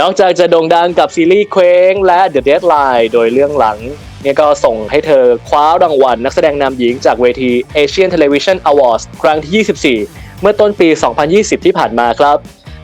นอกจากจะโด่งดังกับซีรีส์เคว้งและ The Deadline โดยเรื่องหลังเนี่ยก็ส่งให้เธอคว้ารางวัลนักแสดงนำหญิงจากเวที Asian Television Awards ครั้งที่ 24 เมื่อต้นปี 2020 ที่ผ่านมาครับ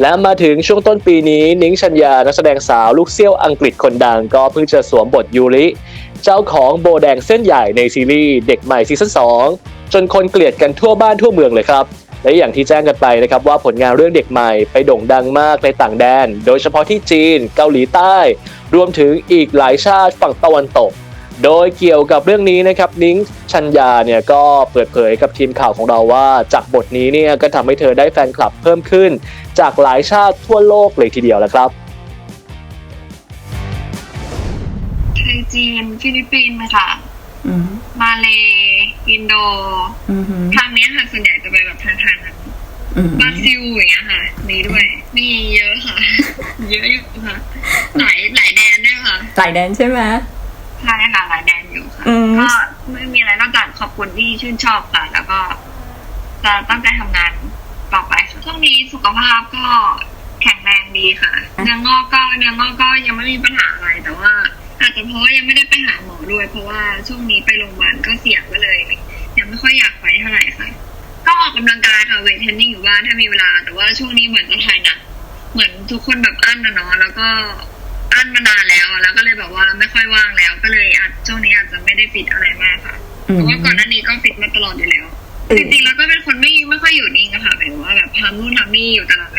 และมาถึงช่วงต้นปีนี้นิ้งชัญญา นักแสดงสาวลูกเซี่ยวอังกฤษคนดังก็เพิ่งจะสวมบทยูริ เจ้าของโบแดงเส้นใหญ่ในซีรีส์เด็กใหม่ซีซั่น2จนคนเกลียดกันทั่วบ้านทั่วเมืองเลยครับ และอย่างที่แจ้งกันไปนะครับว่าผลงานเรื่องเด็กใหม่ไปโด่งดังมากในต่างแดน โดยเฉพาะที่จีน เกาหลีใต้ รวมถึงอีกหลายชาติฝั่งตะวันตก โดยเกี่ยวกับเรื่องนี้นะครับนิ้งชัญญาเนี่ยก็เปิดเผยกับทีมข่าวของเราว่า จากบทนี้เนี่ยก็ทำให้เธอได้แฟนคลับเพิ่มขึ้น จากหลายชาติทั่วโลกเลยทีเดียวแหละครับไทยจีนฟิลิปปินส์ค่ะอืมมาเล อินโดอืมทางเนี้ยค่ะส่วนใหญ่จะไปแบบทางทางนั้นอืมบราซิลอย่างเงี้ยค่ะ มีด้วย มีเยอะค่ะ เยอะอยู่ค่ะ หลายหลายแดนด้วยค่ะ หลายแดนใช่ไหมใช่ค่ะหลายแดนอยู่ค่ะอืมก็ไม่มีอะไรนอกจากขอบคุณที่ชื่นชอบค่ะ แล้วก็จะตั้งใจทำงานต่อไปค่ะช่วงนี้สุขภาพก็แข็งแรงดีค่ะเนื้องอกก็เนื้องอกก็ยังไม่มีปัญหาอะไรแต่ว่าอาจจะเพราะว่ายังไม่ได้ไปหาหมอด้วย เพราะว่าช่วงนี้ไปโรงพยาบาลก็เสี่ยงก็เลย ยังไม่ค่อยอยากไปเท่าไหร่ค่ะ ก็ออกกำลังกายค่ะเวทเทรนนิ่งอยู่บ้านถ้ามีเวลา แต่ว่าช่วงนี้เหมือนจะถ่ายหนักเหมือนทุกคนแบบอั้นนะเนาะแล้วก็อั้นมานานแล้วแล้วก็เลยแบบว่าไม่ค่อยว่างแล้ว ก็เลยอาจช่วงนี้อาจจะไม่ได้ฟิตอะไรมากค่ะอืมแต่ว่าก่อนหน้านี้ก็ฟิตมาตลอดอยู่แล้วอืมจริงๆแล้วก็เป็นคนไม่ไม่ค่อยอยู่นิ่งอะค่ะหมายถึงว่าแบบทำนู่นทำนี่อยู่ตลอด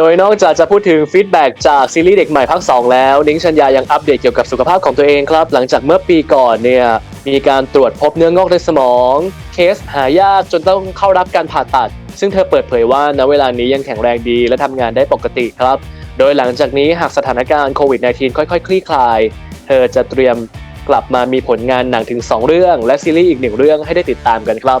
โดยนอกจากจะพูดถึงฟีดแบ็กจากซีรีส์เด็กใหม่ภาค2แล้ว นิ้งชัญญายังอัปเดตเกี่ยวกับสุขภาพของตัวเองครับ หลังจากเมื่อปีก่อนเนี่ยมีการตรวจพบเนื้องอกในสมอง เคสหายากจนต้องเข้ารับการผ่าตัด ซึ่งเธอเปิดเผยว่าณเวลานี้ยังแข็งแรงดี และทำงานได้ปกติครับ โดยหลังจากนี้หากสถานการณ์โควิด -19 ค่อยๆ คลี่คลาย เธอจะเตรียมกลับมามีผลงานหนังถึง 2 เรื่อง และซีรีส์อีกหนึ่งเรื่องให้ได้ติดตามกันครับ